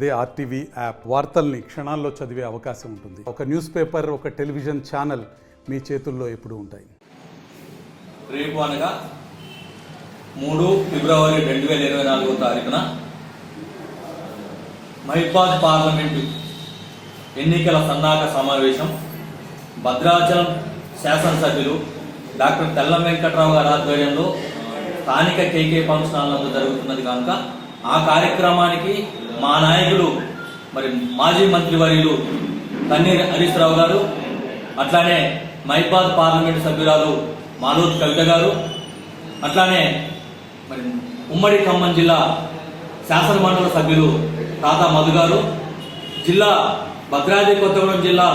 అదే RTV app. వార్తల్ని క్షణాల్లో చదివే అవకాశం ఉంటుంది. ఒక న్యూస్ పేపర్ ఒక టెలివిజన్ ఛానల్ మీ చేతుల్లో ఎప్పుడు ఉంటాయి. రేపు అనగా మూడు ఫిబ్రవరి రెండు వేల ఇరవై నాలుగో తారీఖున మహిబాద్ పార్లమెంటు ఎన్నికల సన్నాహక సమావేశం భద్రాచలం శాసనసభ్యులు డాక్టర్ తెల్లం వెంకట్రావు గారి ఆధ్వర్యంలో స్థానిక కేకే ఫంక్షన్ నందు జరుగుతున్నది కనుక ఆ కార్యక్రమానికి మా నాయకులు మరి మాజీ మంత్రివర్యులు తన్నీర్ హరీష్ రావు గారు అట్లానే మైబాద్ పార్లమెంటు సభ్యురాలు మాలోత్ కవిత గారు అట్లానే మరి ఉమ్మడి ఖమ్మం జిల్లా శాసనమండలి సభ్యులు తాత మధు గారు జిల్లా భద్రాద్రి కొత్తగూడెం జిల్లా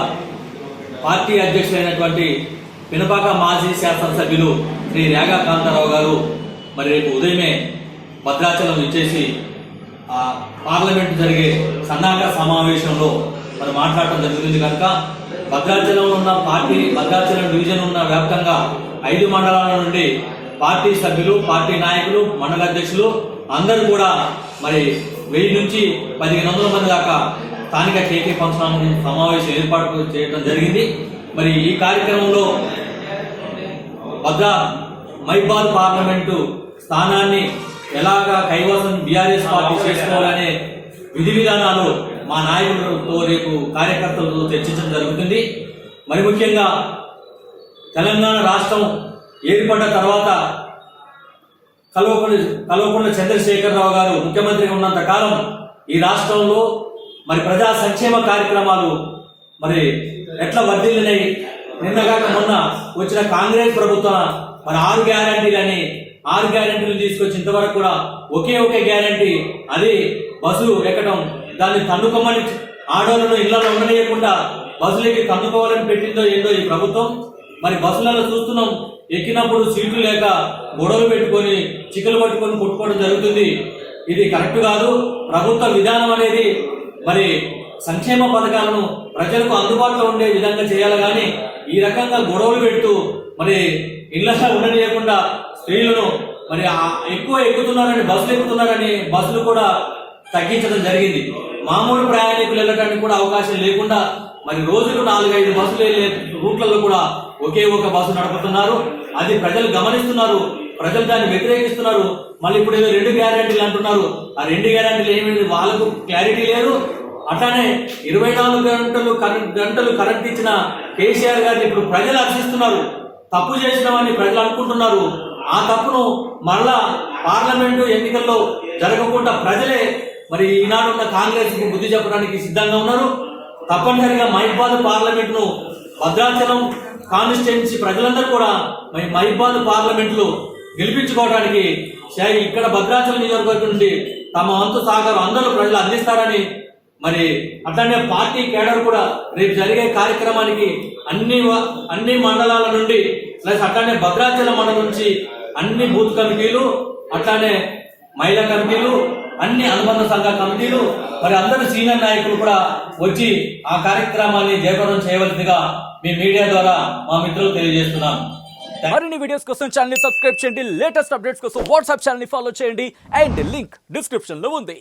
పార్టీ అధ్యక్షులైనటువంటి పినపాక మాజీ శాసనసభ్యులు శ్రీ రేగా కాంతారావు గారు మరి రేపు ఉదయమే భద్రాచలం ఇచ్చేసి ఆ పార్లమెంట్ జరిగే సన్నాహక సమావేశంలో మరి మాట్లాడటం జరుగుతుంది కనుక భద్రాచలంలో ఉన్న పార్టీ భద్రాచలం డివిజన్ ఉన్న వ్యాప్తంగా ఐదు మండలాల నుండి పార్టీ సభ్యులు పార్టీ నాయకులు మండల అధ్యక్షులు అందరూ కూడా మరి వెయ్యి నుంచి పదిహేను వందల మంది దాకా స్థానిక కేకే పంచనామ సమావేశం ఏర్పాటు చేయడం జరిగింది. మరి ఈ కార్యక్రమంలో భద్ర మైబాల్ పార్లమెంటు స్థానాన్ని ఎలాగా కైవసం బీఆర్ఎస్ పార్టీ చేసుకోవాలనే విధి విధానాలు మా నాయకులతో రేపు కార్యకర్తలతో చర్చించడం జరుగుతుంది. మరి ముఖ్యంగా తెలంగాణ రాష్ట్రం ఏర్పడ్డ తర్వాత కల్వకుండ కల్వకుండ చంద్రశేఖరరావు గారు ముఖ్యమంత్రిగా ఉన్నంత కాలం ఈ రాష్ట్రంలో మరి ప్రజా సంక్షేమ కార్యక్రమాలు మరి ఎట్లా వర్ధిల్లినాయి నిన్నగాక మొన్న వచ్చిన కాంగ్రెస్ ప్రభుత్వం మరి ఆరు గ్యారంటీలని ఆరు గ్యారంటీలు తీసుకొచ్చి ఇంతవరకు కూడా ఒకే ఒకే గ్యారంటీ అది బస్సు ఎక్కడం దాన్ని తన్నుకోమని ఆడవాళ్ళను ఇళ్ళలో ఉండలేయకుండా బస్సులకి తన్నుకోవాలని పెట్టిందో ఏందో ఈ ప్రభుత్వం? మరి బస్సులలో చూస్తున్నాం ఎక్కినప్పుడు సీట్లు లేక గొడవలు పెట్టుకొని చిక్కులు పట్టుకొని కొట్టుకోవడం జరుగుతుంది. ఇది కరెక్ట్ కాదు. ప్రభుత్వ విధానం అనేది మరి సంక్షేమ పథకాలను ప్రజలకు అందుబాటులో ఉండే విధంగా చేయాలి కానీ ఈ రకంగా గొడవలు పెడుతూ మరి ఇళ్ళలో ఉండనియకుండా స్త్రీలను మరి ఎక్కువ ఎక్కుతున్నారని బస్సులు ఎక్కుతున్నారని బస్సులు కూడా తగ్గించడం జరిగింది. మామూలు ప్రయాణికులు వెళ్ళడానికి కూడా అవకాశం లేకుండా మరి రోజుకు నాలుగైదు బస్సులు వెళ్ళే రూట్లలో కూడా ఒకే ఒక బస్సు నడుపుతున్నారు. అది ప్రజలు గమనిస్తున్నారు ప్రజలు దాన్ని వ్యతిరేకిస్తున్నారు. మళ్ళీ ఇప్పుడు ఏదో రెండు గ్యారంటీలు అంటున్నారు. ఆ రెండు గ్యారంటీలు ఏమైంది? వాళ్ళకు క్లారిటీ లేదు. అట్లానే ఇరవై నాలుగు గంటలు కరెంట్ గంటలు కరెంట్ ఇచ్చిన కేసీఆర్ గారిని ఇప్పుడు ప్రజలు హర్షిస్తున్నారు తప్పు చేసినామని ప్రజలు అనుకుంటున్నారు. ఆ తప్పును మళ్ళా పార్లమెంటు ఎన్నికల్లో జరగకుండా ప్రజలే మరి ఈనాడు ఉన్న కాంగ్రెస్కు బుద్ధి చెప్పడానికి సిద్ధంగా ఉన్నారు. తప్పనిసరిగా మైబాద్ పార్లమెంట్ను భద్రాచలం కాన్స్టిట్యున్సీ ప్రజలందరూ కూడా మరి మైబాద్ పార్లమెంట్లో గెలిపించుకోవడానికి ఇక్కడ భద్రాచలం నియోజకవర్గం నుండి తమ వంతు సహకారం అందరూ ప్రజలు అందిస్తారని మరి అట్లనే పార్టీ కేడర్ కూడా రేపు జరిగే కార్యక్రమానికి అన్ని అన్ని మండలాల నుండి ప్లస్ అట్లానే భద్రాచలం మండలం నుంచి అన్ని బూత్ కమిటీలు అట్లానే మహిళా కమిటీలు అన్ని అనుబంధ సంఘ కమిటీలు మరి అందరు సీనియర్ నాయకులు కూడా వచ్చి ఆ కార్యక్రమాన్ని జయప్రదం చేయవలసిందిగా మీ మీడియా ద్వారా మా మిత్రులు తెలియజేస్తున్నాను మరిన్ని వీడియోస్ కోసం ఛానల్ సబ్స్క్రైబ్ చేయండి. లేటెస్ట్ అప్డేట్స్ కోసం వాట్సాప్ ఛానల్ ఫాలో చేయండి. అండ్ లింక్ డిస్క్రిప్షన్లో ఉంది.